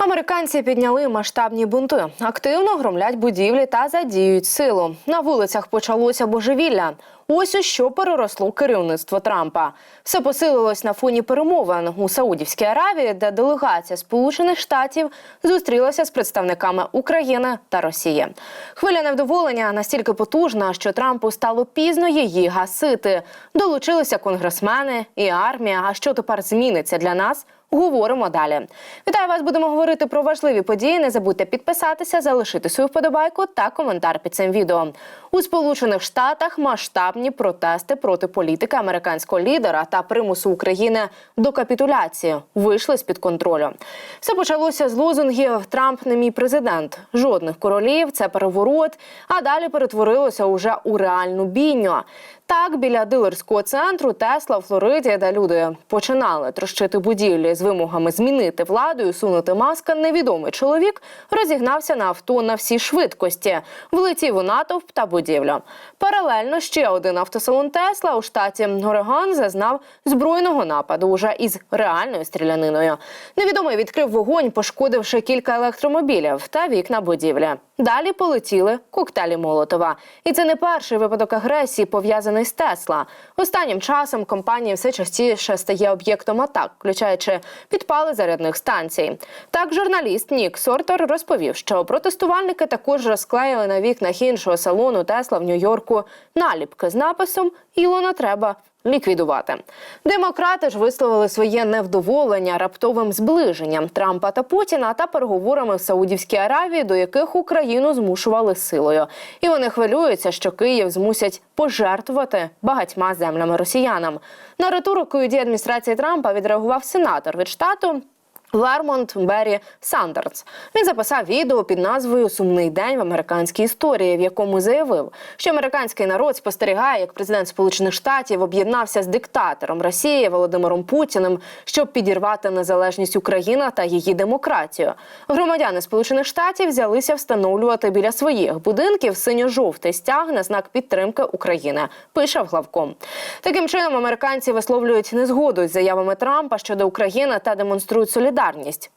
Американці підняли масштабні бунти, активно громлять будівлі та задіють силу. На вулицях почалося божевілля. Ось у що переросло керівництво Трампа. Все посилилось на фоні перемовин у Саудівській Аравії, де делегація Сполучених Штатів зустрілася з представниками України та Росії. Хвиля невдоволення настільки потужна, що Трампу стало пізно її гасити. Долучилися конгресмени і армія. А що тепер зміниться для нас? Говоримо далі. Вітаю вас. Будемо говорити про важливі події. Не забудьте підписатися, залишити свою вподобайку та коментар під цим відео. У Сполучених Штатах масштабні протести проти політики американського лідера та примусу України до капітуляції вийшли з під контролю. Все почалося з лозунгів Трамп не мій президент. Жодних королів, це переворот. А далі перетворилося уже у реальну бійню. Так, біля дилерського центру Тесла в Флориді, де люди починали трощити будівлі з вимогами змінити владу і усунути маска, невідомий чоловік розігнався на авто на всій швидкості, влетів у натовп та будівлю. Паралельно ще один автосалон Тесла у штаті Орегон зазнав збройного нападу уже із реальною стріляниною. Невідомий відкрив вогонь, пошкодивши кілька електромобілів та вікна будівлі. Далі полетіли коктейлі Молотова. І це не перший випадок агресії, пов'язаний з Тесла. Останнім часом компанія все частіше стає об'єктом атак, включаючи підпали зарядних станцій. Так, журналіст Нік Сортер розповів, що протестувальники також розклеїли на вікнах іншого салону Тесла в Нью-Йорку наліпки з написом Ілона треба ліквідувати. Демократи ж висловили своє невдоволення раптовим зближенням Трампа та Путіна та переговорами в Саудівській Аравії, до яких Україну змушували силою. І вони хвилюються, що Київ змусять пожертвувати багатьма землями росіянам. На риторику дії адміністрації Трампа відреагував сенатор від штату. Вермонт Беррі Сандерс. Він записав відео під назвою Сумний день в американській історії, в якому заявив, що американський народ спостерігає, як президент Сполучених Штатів об'єднався з диктатором Росії Володимиром Путіним, щоб підірвати незалежність України та її демократію. Громадяни Сполучених Штатів взялися встановлювати біля своїх будинків синьо-жовтий стяг на знак підтримки України. Пише главком. Таким чином американці висловлюють незгоду з заявами Трампа щодо України та демонструють солідарність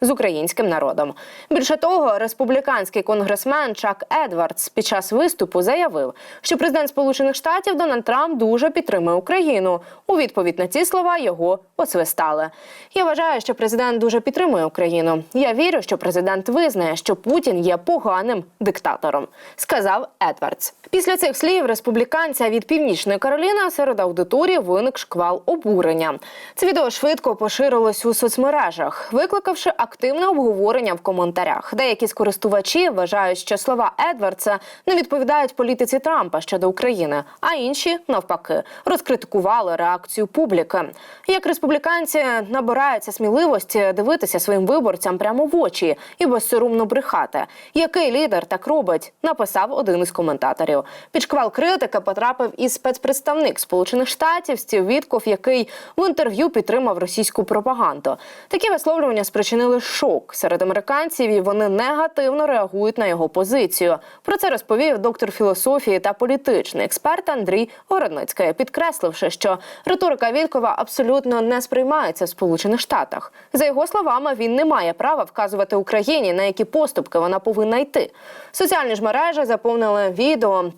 з українським народом. Більше того, республіканський конгресмен Чак Едвардс під час виступу заявив, що президент Сполучених Штатів Дональд Трамп дуже підтримує Україну. У відповідь на ці слова його освистали. Я вважаю, що президент дуже підтримує Україну. Я вірю, що президент визнає, що Путін є поганим диктатором, сказав Едвардс. Після цих слів республіканця від північної Кароліни серед аудиторії виник шквал обурення. Це відео швидко поширилось у соцмережах, викликавши активне обговорення в коментарях. Деякі з користувачів вважають, що слова Едвардса не відповідають політиці Трампа щодо України, а інші навпаки розкритикували реакцію публіки. Як республіканці набираються сміливості дивитися своїм виборцям прямо в очі і безсоромно брехати. Який лідер так робить? Написав один із коментаторів. Під шквал критики потрапив і спецпредставник Сполучених Штатів Стів Вітков, який в інтерв'ю підтримав російську пропаганду. Такі висловлювання спричинили шок серед американців, і вони негативно реагують на його позицію. Про це розповів доктор філософії та політичний експерт Андрій Городницький, підкресливши, що риторика Віткова абсолютно не сприймається в Сполучених Штатах. За його словами, він не має права вказувати Україні на які поступки вона повинна йти. Соціальні ж мережі заповнили відео.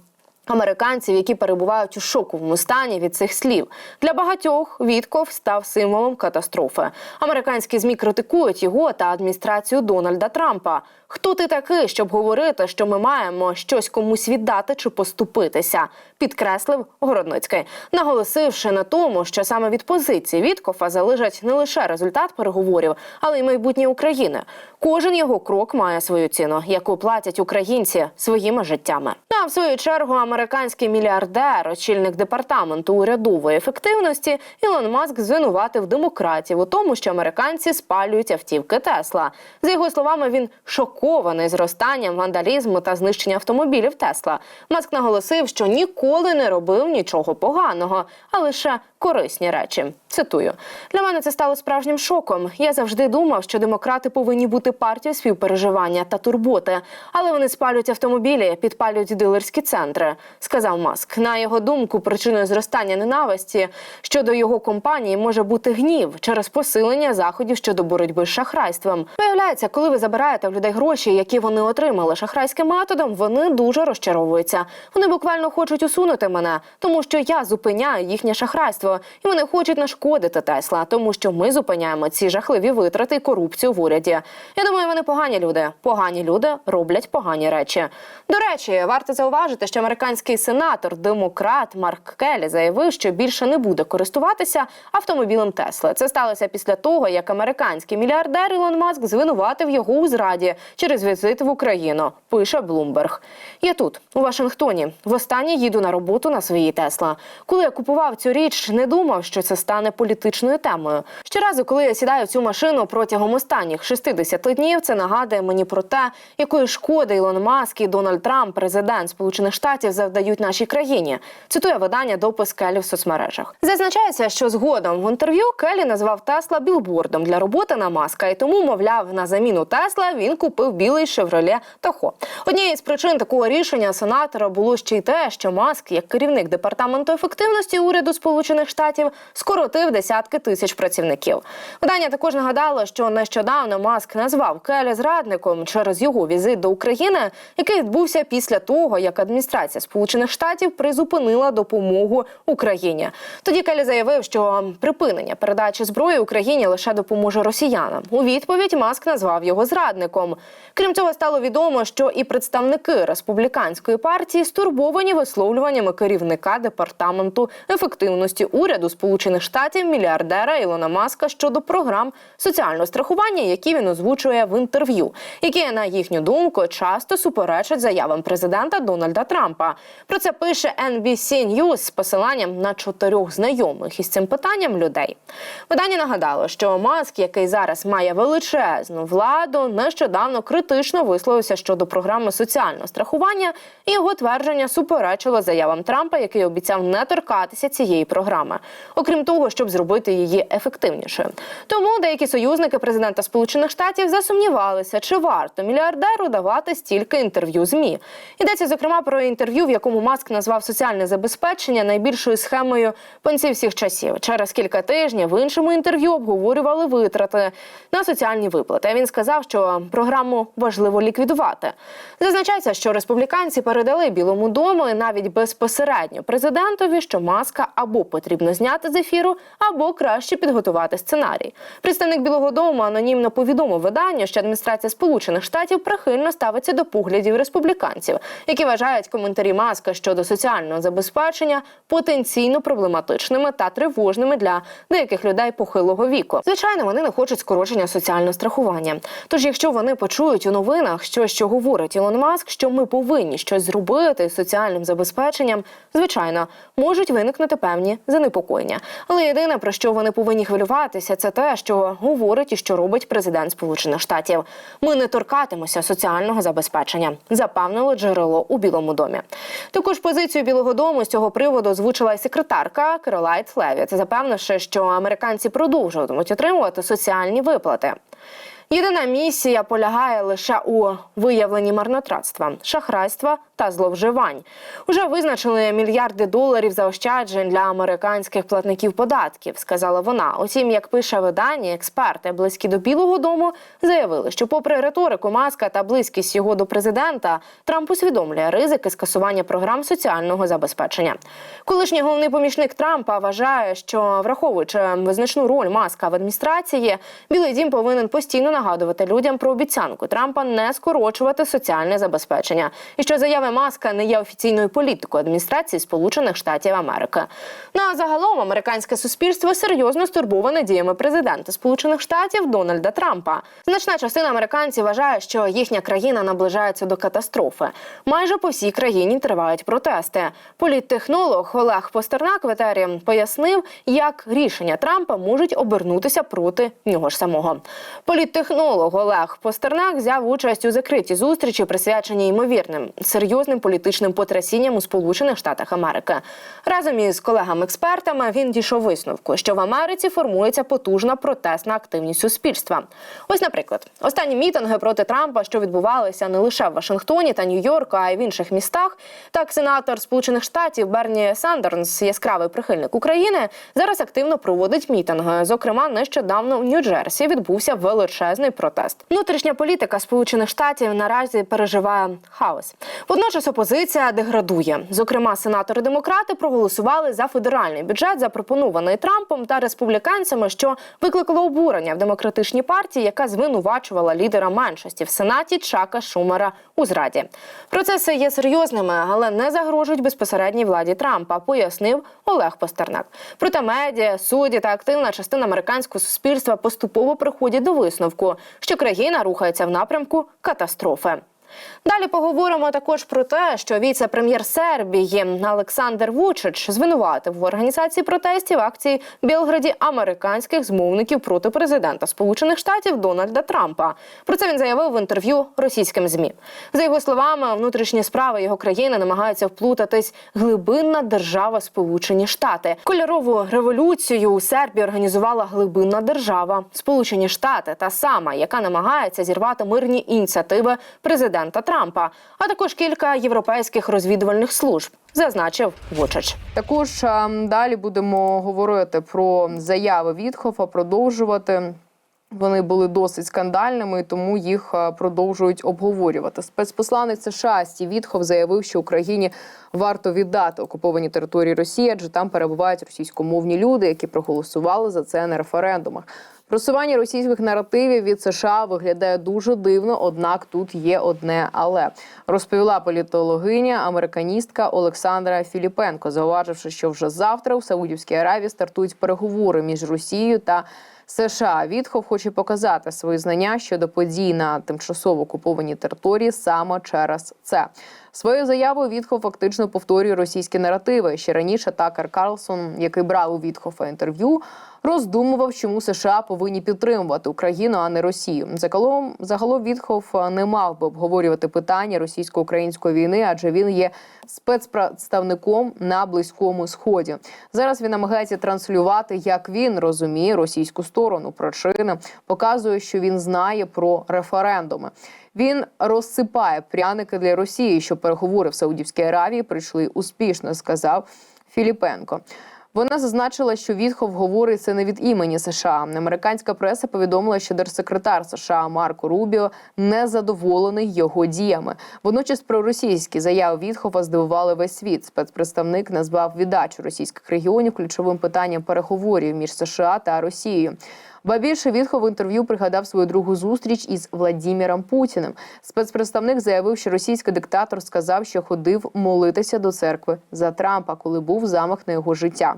Американців, які перебувають у шоковому стані від цих слів, для багатьох Вітков став символом катастрофи. Американські змі критикують його та адміністрацію Дональда Трампа. Хто ти такий, щоб говорити, що ми маємо щось комусь віддати чи поступитися? Підкреслив Городницький, наголосивши на тому, що саме від позиції Віткофа залежить не лише результат переговорів, але й майбутнє України. Кожен його крок має свою ціну, яку платять українці своїми життями. А в свою чергу американський мільярдер, очільник департаменту урядової ефективності, Ілон Маск звинуватив демократів у тому, що американці спалюють автівки Тесла. За його словами, він шокований зростанням вандалізму та знищення автомобілів Тесла. Маск наголосив, що ніколи не робив нічого поганого, а лише корисні речі. Цитую: для мене це стало справжнім шоком. Я завжди думав, що демократи повинні бути партією співпереживання та турботи, але вони спалюють автомобілі, підпалюють дилерські центри, сказав Маск. На його думку, причиною зростання ненависті щодо його компанії може бути гнів через посилення заходів щодо боротьби з шахрайством. Виявляється, коли ви забираєте в людей гроші, які вони отримали шахрайським методом, вони дуже розчаровуються. Вони буквально хочуть усунути мене, тому що я зупиняю їхнє шахрайство, і вони хочуть нашкодити Тесла, тому що ми зупиняємо ці жахливі витрати і корупцію в уряді. Я думаю, вони погані люди. Погані люди роблять погані речі. До речі, варто зауважити, що американський сенатор демократ Марк Келлі заявив, що більше не буде користуватися автомобілем Тесла. Це сталося після того, як американський мільярдер Ілон Маск звинуватив його у зраді через візит в Україну. Пише Блумберг. Я тут, у Вашингтоні. Востаннє їду на роботу на своїй Тесла. Коли я купував цю річ, не думав, що це стане політичною темою. Щоразу, коли я сідаю в цю машину протягом останніх 60 днів, це нагадує мені про те, якої шкоди Ілон Маск і Дональд Трамп, президент Сполучених Штатів, завдають нашій країні. Цитує видання допис Келі в соцмережах. Зазначається, що згодом в інтерв'ю Келі назвав Тесла білбордом для роботи на маска, і тому, мовляв, на заміну Тесла він купив білий Chevrolet Tahoe. Однією з причин такого рішення сенатора було ще й те, що Маск, як керівник департаменту ефективності уряду Сполучених Штатів, скоротив десятки тисяч працівників. Видання також нагадало, що нещодавно Маск назвав Келі зрадником через його візит до України, який відбувся після того, як адміністрація Сполучених Штатів призупинила допомогу Україні. Тоді Келі заявив, що припинення передачі зброї Україні лише допоможе росіянам. У відповідь Маск назвав його зрадником. Крім цього, стало відомо, що і представники республіканської партії стурбовані висловлюваннями керівника департаменту ефективності уряду Сполучених Штатів мільярдера Ілона Маска щодо програм соціального страхування, які він озвучує в інтерв'ю, які на їхню думку часто суперечать заявам президента Дональда Трампа. Про це пише NBC News з посиланням на чотирьох знайомих із цим питанням людей. Видання нагадало, що Маск, який зараз має величезну владу, нещодавно критично висловився щодо програми соціального страхування, і його твердження суперечило заявам Трампа, який обіцяв не торкатися цієї програми, окрім того, щоб зробити її ефективнішою. Тому деякі союзники президента Сполучених Штатів засумнівалися, чи варто мільярдеру давати стільки інтерв'ю змі. Йдеться зокрема про інтерв'ю, в якому Маск назвав соціальне забезпечення найбільшою схемою пенсій всіх часів. Через кілька тижнів в іншому інтерв'ю обговорювали витрати на соціальні виплати. Він сказав, що програму важливо ліквідувати. Зазначається, що республіканці передали Білому дому і навіть безпосередньо президентові, що маска або потрібно зняти з ефіру, або краще підготувати сценарій. Представник Білого Дому анонімно повідомив виданню, що адміністрація Сполучених Штатів прихильно ставиться до поглядів республіканців, які вважають коментарі маска щодо соціального забезпечення потенційно проблематичними та тривожними для деяких людей похилого віку. Звичайно, вони не хочуть скорочення соціального страхування. Тож, якщо вони почують у новинах щось, що говорить Ілон Маск, що ми повинні щось зробити з соціальним забезпеченням, звичайно, можуть виникнути певні занепокоєння. Але єдине про що вони повинні хвилюватися, це те, що говорить і що робить президент Сполучених Штатів. Ми не торкатимося соціального забезпечення, запевнило джерело у Білому домі. Також позицію Білого Дому з цього приводу озвучила й секретарка Керолайт Левіт, запевнивши, що американці продовжуватимуть отримувати соціальні виплати. Єдина місія полягає лише у виявленні марнотратства, шахрайства та зловживань. Уже визначили мільярди доларів заощаджень для американських платників податків, сказала вона. Утім, як пише видання, експерти близькі до Білого Дому заявили, що, попри риторику маска та близькість його до президента, Трамп усвідомлює ризики скасування програм соціального забезпечення. Колишній головний помічник Трампа вважає, що враховуючи визначну роль маска в адміністрації, Білий Дім повинен постійно нагадувати людям про обіцянку Трампа не скорочувати соціальне забезпечення, і що заяви маска не є офіційною політикою адміністрації Сполучених Штатів Америки. Ну а загалом американське суспільство серйозно стурбоване діями президента Сполучених Штатів Дональда Трампа. Значна частина американців вважає, що їхня країна наближається до катастрофи. Майже по всій країні тривають протести. Політтехнолог Олег Постернак в пояснив, як рішення Трампа можуть обернутися проти нього ж самого. Політтехнолог Олег Постернак взяв участь у закритій зустрічі, присвяченій ймовірним серйозним серйозним політичним потрясінням у Сполучених Штатах Америки. Разом із колегами-експертами він дійшов висновку, що в Америці формується потужна протестна активність суспільства. Ось, наприклад, останні мітинги проти Трампа, що відбувалися не лише в Вашингтоні та Нью-Йорку, а й в інших містах. Так, сенатор Сполучених Штатів Берні Сандерс, яскравий прихильник України, зараз активно проводить мітинги. Зокрема, нещодавно у Нью-Джерсі відбувся величезний протест. Внутрішня політика Сполучених Штатів наразі переживає хаос. Водночас опозиція деградує. Зокрема, сенатори-демократи проголосували за федеральний бюджет, запропонований Трампом та республіканцями, що викликало обурення в демократичній партії, яка звинувачувала лідера меншості в сенаті Чака Шумера у зраді. Процеси є серйозними, але не загрожують безпосередній владі Трампа, пояснив Олег Пастернак. Проте медіа, судді та активна частина американського суспільства поступово приходять до висновку, що країна рухається в напрямку катастрофи. Далі поговоримо також про те, що віце-прем'єр Сербії Олександр Вучич звинуватив в організації протестів акції Білграді американських змовників проти президента Сполучених Штатів Дональда Трампа. Про це він заявив в інтерв'ю російським змі. За його словами, внутрішні справи його країни намагаються вплутатись глибинна держава Сполучені Штати. Кольорову революцію у Сербії організувала глибинна держава Сполучені Штати, та сама, яка намагається зірвати мирні ініціативи президента Трампа, а також кілька європейських розвідувальних служб, зазначив Вучич. Також далі будемо говорити про заяви Вітхофа, продовжувати. Вони були досить скандальними, тому їх продовжують обговорювати. Спецпосланець США Вітхов заявив, що Україні варто віддати окуповані території Росії, адже там перебувають російськомовні люди, які проголосували за це на референдумах. Просування російських наративів від США виглядає дуже дивно, однак тут є одне але розповіла політологиня американістка Олександра Філіпенко, зауваживши, що вже завтра у Саудівській Аравії стартують переговори між Росією та США. Вітхов хоче показати свої знання щодо подій на тимчасово окупованій території саме через це. Свою заяву Вітхов фактично повторює російські наративи. Ще раніше Такер Карлсон, який брав у Вітхофа інтерв'ю, роздумував, чому США повинні підтримувати Україну, а не Росію. Загалом загалом Вітхов не мав би обговорювати питання російсько-української війни, адже він є спецпредставником на близькому сході. Зараз він намагається транслювати, як він розуміє російську сторону. Причини показує, що він знає про референдуми. Він розсипає пряники для Росії, що переговори в Саудівській Аравії прийшли успішно, сказав Філіпенко. Вона зазначила, що Вітхов говорить це не від імені США. Американська преса повідомила, що держсекретар США Марко Рубіо не задоволений його діями. Водночас проросійські заяви Вітхова здивували весь світ. Спецпредставник назвав віддачу російських регіонів ключовим питанням переговорів між США та Росією. Ба більше Вітхов в інтерв'ю пригадав свою другу зустріч із Владіміром Путіним. Спецпредставник заявив, що російський диктатор сказав, що ходив молитися до церкви за Трампа, коли був замах на його життя.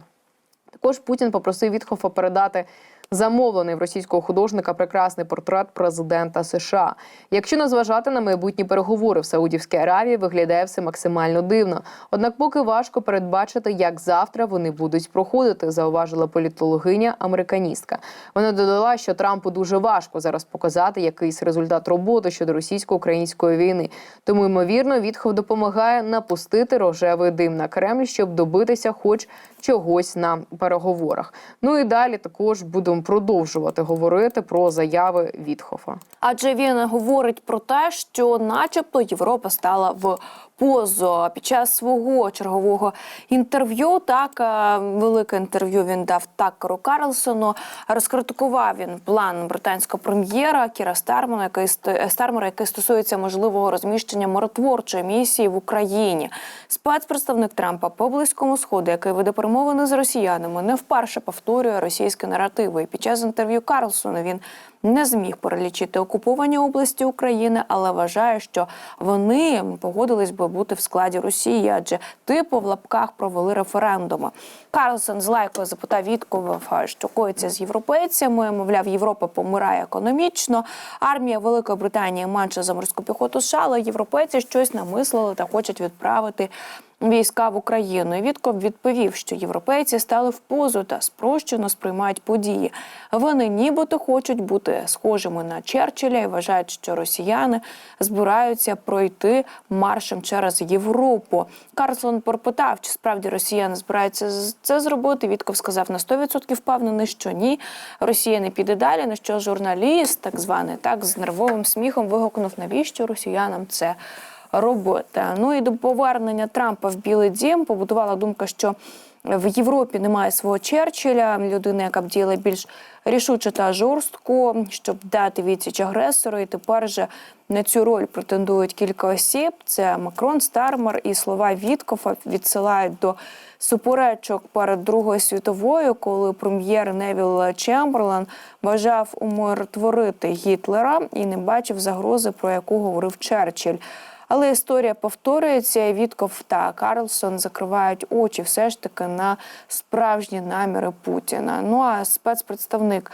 Також Путін попросив Вітхофа передати замовлений в російського художника прекрасний портрет президента США. Якщо не зважати на майбутні переговори в Саудівській Аравії, виглядає все максимально дивно. Однак, поки важко передбачити, як завтра вони будуть проходити, зауважила політологиня американістка. Вона додала, що Трампу дуже важко зараз показати якийсь результат роботи щодо російсько-української війни. Тому ймовірно, Вітхов допомагає напустити рожевий дим на Кремль, щоб добитися, хоч чогось на переговорах. Ну і далі також будемо продовжувати говорити про заяви Вітхофа. Адже він говорить про те, що, начебто, Європа стала в позу під час свого чергового інтерв'ю. Так е, велике інтерв'ю він дав Такеру Карлсону. Розкритикував він план британського прем'єра Кіра Стармера, який ст- Стармера, який стосується можливого розміщення миротворчої місії в Україні. Спецпредставник Трампа по близькому сходу, який веде перемовини з росіянами, не вперше повторює російські наративи. І під час інтерв'ю Карлсона він не зміг перелічити окуповані області України, але вважає, що вони погодились би бути в складі Росії, адже типу в лапках провели референдуми. Карлсон з лайкою запитав Віткова, що коїться з європейцями. Мовляв, Європа помирає економічно. Армія Великої Британії менше за морську піхоту США, але європейці щось намислили та хочуть відправити війська в Україну. І Вітков відповів, що європейці стали в позу та спрощено сприймають події. Вони нібито хочуть бути схожими на Черчилля і вважають, що росіяни збираються пройти маршем через Європу. Карлсон пропитав, чи справді росіяни збираються це зробити. Вітков сказав на 100% впевнений, що ні. Росія не піде далі. На що журналіст, так званий, так з нервовим сміхом вигукнув, навіщо росіянам це робити. Ну і до повернення Трампа в Білий Дім побудувала думка, що в Європі немає свого Черчилля, людини, яка б діяла більш рішуче та жорстко, щоб дати відсіч агресору. І тепер же на цю роль претендують кілька осіб. Це Макрон, Стармер і слова Віткофа відсилають до суперечок перед Другою світовою, коли прем'єр Невіл Чемберлен бажав умиротворити Гітлера і не бачив загрози, про яку говорив Черчилль. Але історія повторюється. і Вітков та Карлсон закривають очі все ж таки на справжні наміри Путіна. Ну а спецпредставник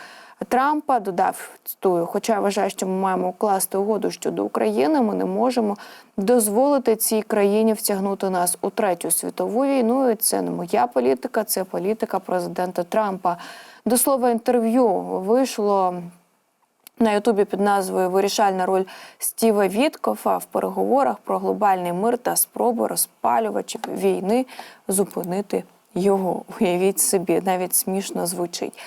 Трампа додав цитую, хоча я вважаю, що ми маємо укласти угоду щодо України, ми не можемо дозволити цій країні втягнути нас у третю світову війну. І це не моя політика, це політика президента Трампа. До слова, інтерв'ю вийшло на Ютубі під назвою Вирішальна роль Стіва Віткофа в переговорах про глобальний мир та спроби розпалювачів війни зупинити його. Уявіть собі, навіть смішно звучить.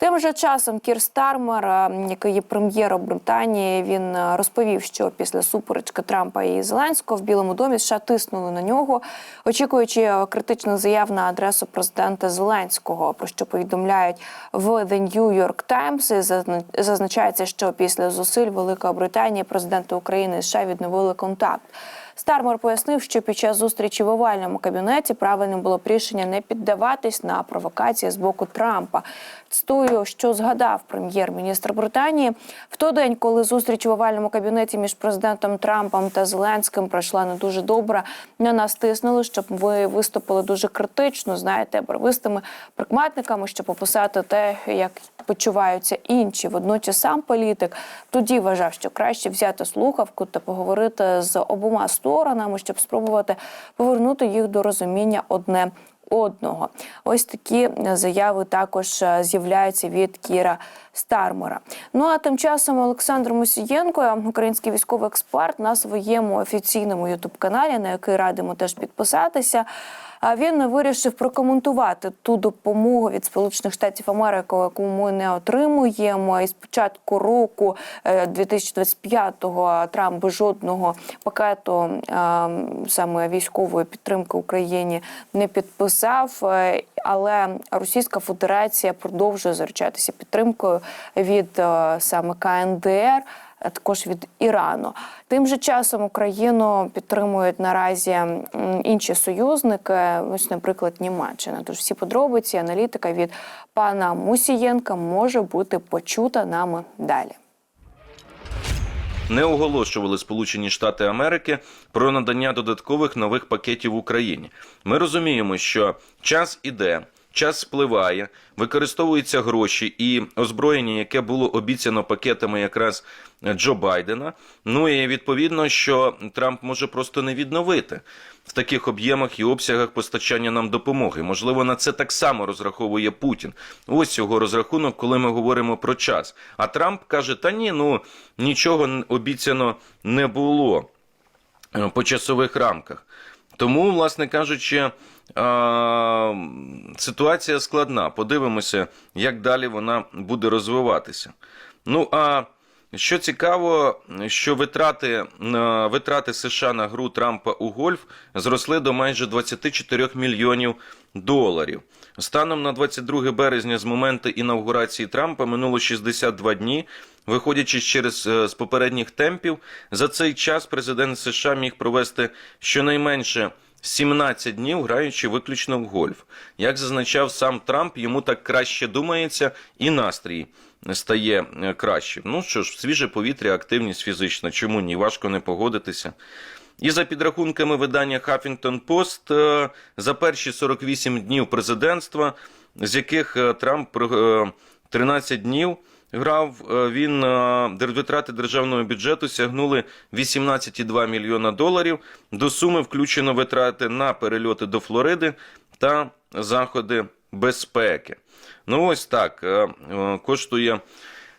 Тим же часом Кір Стармер, е, який є прем'єром Британії, він е, розповів, що після суперечки Трампа і Зеленського в Білому домі США тиснули на нього, очікуючи е, критичних заяв на адресу президента Зеленського, про що повідомляють в The New York Times. І Зазначається, що після зусиль Великої Британії президенти України і США відновили контакт. Стармер пояснив, що під час зустрічі в овальному кабінеті правильним було рішення не піддаватись на провокації з боку Трампа. Цитую, що згадав прем'єр-міністр Британії в той день, коли зустріч в овальному кабінеті між президентом Трампом та Зеленським пройшла не дуже добре. На нас тиснули, щоб ви виступили дуже критично, знаєте, барвистими прикметниками, щоб описати те, як почуваються інші. Водночас сам політик тоді вважав, що краще взяти слухавку та поговорити з обома сторонами, щоб спробувати повернути їх до розуміння одне одного. Ось такі заяви також е, з'являються від Кіра Стармера. Ну а тим часом Олександр Мусієнко, український військовий експерт, на своєму офіційному ютуб-каналі, на який радимо теж підписатися. А він вирішив прокоментувати ту допомогу від Сполучених Штатів Америки, яку ми не отримуємо. І з початку року е, 2025-го Трамп жодного пакету е, саме військової підтримки Україні не підписав. Е, Але Російська Федерація продовжує заручатися підтримкою від е, саме КНДР а також від Ірану. Тим же часом Україну підтримують наразі інші союзники, ось, наприклад, Німеччина. Тож всі подробиці, аналітика від пана Мусієнка може бути почута нами далі. не оголошували Сполучені Штати Америки про надання додаткових нових пакетів Україні. Ми розуміємо, що час іде. Час спливає, використовуються гроші і озброєння, яке було обіцяно пакетами якраз Джо Байдена. Ну і відповідно, що Трамп може просто не відновити в таких об'ємах і обсягах постачання нам допомоги. Можливо, на це так само розраховує Путін. Ось його розрахунок, коли ми говоримо про час. А Трамп каже: та ні, ну нічого обіцяно не було е, по часових рамках. Тому, власне кажучи, ситуація складна. Подивимося, як далі вона буде розвиватися. Ну а що цікаво, що витрати, витрати США на гру Трампа у гольф зросли до майже 24 мільйонів доларів. Станом на 22 березня з моменту інавгурації Трампа минуло 62 дні. Виходячи через е, з попередніх темпів, за цей час президент США міг провести щонайменше 17 днів, граючи виключно в гольф. Як зазначав сам Трамп, йому так краще думається, і настрій стає е, краще. Ну що ж, свіже повітря, активність фізична. Чому ні? Важко не погодитися. І за підрахунками видання Huffington Post, е, за перші 48 днів президентства, з яких е, Трамп про- е, 13 днів грав, е, він е, витрати державного бюджету сягнули 18,2 мільйона доларів. До суми включено витрати на перельоти до Флориди та заходи безпеки. Ну ось так е, коштує.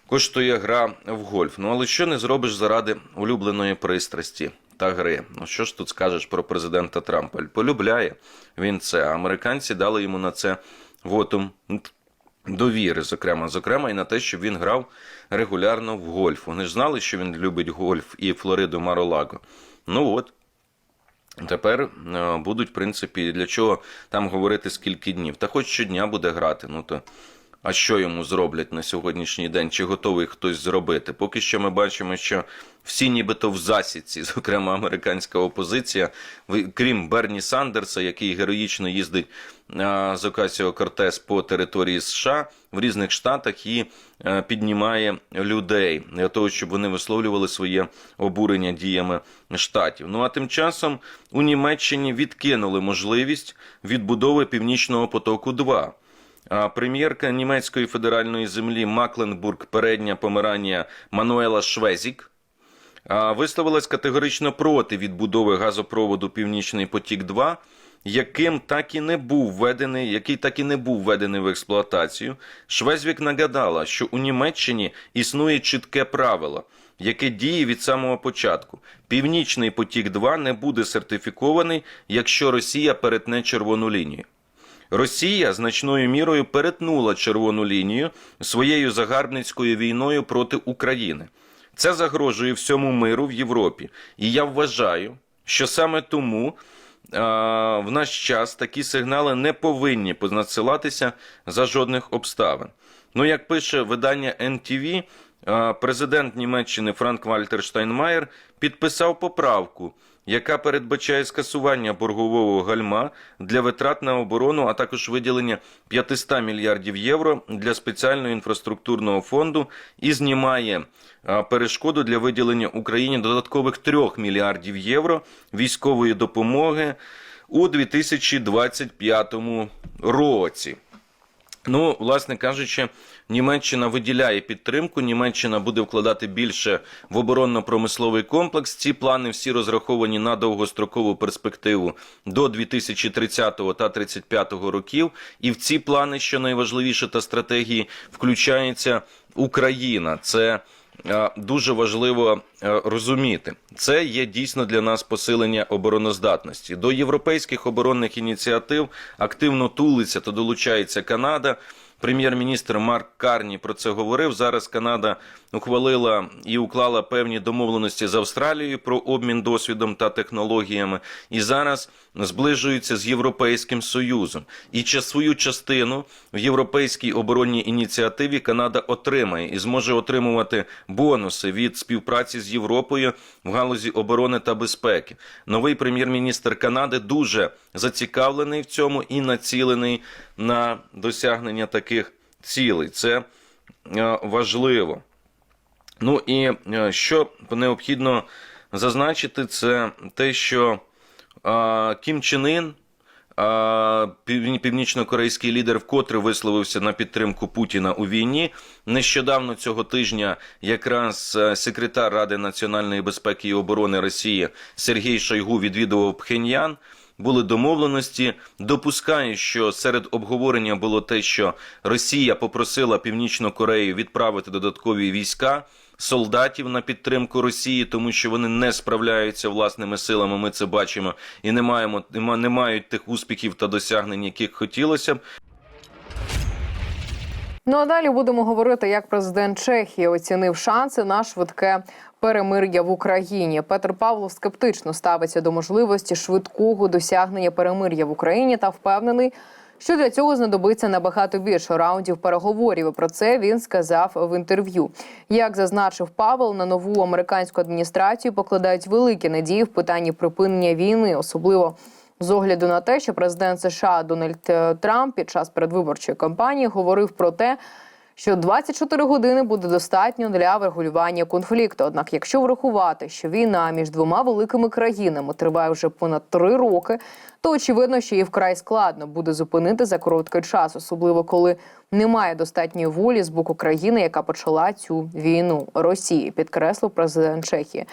Коштує гра в гольф. Ну але що не зробиш заради улюбленої пристрасті та гри? Ну що ж тут скажеш про президента Трампа? Полюбляє він це. Американці дали йому на це вотум довіри, зокрема, зокрема, і на те, щоб він грав регулярно в гольф. Вони ж знали, що він любить гольф і Флориду Маролаго. Ну от. Тепер е, будуть, в принципі, для чого там говорити скільки днів. Та хоч щодня буде грати. Ну то а що йому зроблять на сьогоднішній день? Чи готовий хтось зробити? Поки що ми бачимо, що всі нібито в засідці, зокрема американська опозиція, крім Берні Сандерса, який героїчно їздить з Окасіо Кортес по території США в різних штатах і е, піднімає людей для того, щоб вони висловлювали своє обурення діями штатів. Ну а тим часом у Німеччині відкинули можливість відбудови Північного потоку 2 а Прем'єрка німецької федеральної землі Макленбург, передня Померання Мануела Швезік висловилась категорично проти відбудови газопроводу Північний потік 2 яким так і не був введений, який так і не був введений в експлуатацію. Швезвік нагадала, що у Німеччині існує чітке правило, яке діє від самого початку. Північний потік 2 не буде сертифікований, якщо Росія перетне червону лінію. Росія значною мірою перетнула червону лінію своєю загарбницькою війною проти України. Це загрожує всьому миру в Європі. І я вважаю, що саме тому в наш час такі сигнали не повинні надсилатися за жодних обставин. Ну, як пише видання NTV, президент Німеччини Франк Вальтер Штайнмаєр підписав поправку, яка передбачає скасування боргового гальма для витрат на оборону, а також виділення 500 мільярдів євро для спеціального інфраструктурного фонду і знімає перешкоду для виділення Україні додаткових 3 мільярдів євро військової допомоги у 2025 році. Ну, власне кажучи, Німеччина виділяє підтримку. Німеччина буде вкладати більше в оборонно-промисловий комплекс. Ці плани всі розраховані на довгострокову перспективу до 2030 та 2035 років. І в ці плани, що найважливіше, та стратегії включається Україна. Це дуже важливо е, розуміти. Це є дійсно для нас посилення обороноздатності. До європейських оборонних ініціатив активно тулиться та долучається Канада. Прем'єр-міністр Марк Карні про це говорив. Зараз Канада ухвалила і уклала певні домовленості з Австралією про обмін досвідом та технологіями, і зараз зближується з Європейським Союзом. І свою частину в європейській оборонній ініціативі Канада отримає і зможе отримувати бонуси від співпраці з Європою в галузі оборони та безпеки. Новий прем'єр-міністр Канади дуже зацікавлений в цьому і націлений на досягнення таких цілей. Це е, важливо. Ну і е, що необхідно зазначити, це те, що Кім Чен Ін, північно-корейський лідер, вкотре висловився на підтримку Путіна у війні. Нещодавно цього тижня якраз е, секретар Ради національної безпеки і оборони Росії Сергій Шойгу відвідував Пхеньян. Були домовленості. Допускаю, що серед обговорення було те, що Росія попросила Північну Корею відправити додаткові війська солдатів на підтримку Росії, тому що вони не справляються власними силами. Ми це бачимо і не маємо не мають тих успіхів та досягнень, яких хотілося б. Ну а далі будемо говорити, як президент Чехії оцінив шанси на швидке перемир'я в Україні. Петр Павлов скептично ставиться до можливості швидкого досягнення перемир'я в Україні та впевнений, що для цього знадобиться набагато більше раундів переговорів. Про це він сказав в інтерв'ю. Як зазначив Павел, на нову американську адміністрацію покладають великі надії в питанні припинення війни, особливо з огляду на те, що президент США Дональд е, Трамп під час передвиборчої кампанії говорив про те, що 24 години буде достатньо для врегулювання конфлікту. Однак, якщо врахувати, що війна між двома великими країнами триває вже понад три роки, то очевидно, що її вкрай складно буде зупинити за короткий час, особливо коли немає достатньої волі з боку країни, яка почала цю війну Росії, підкреслив президент Чехії.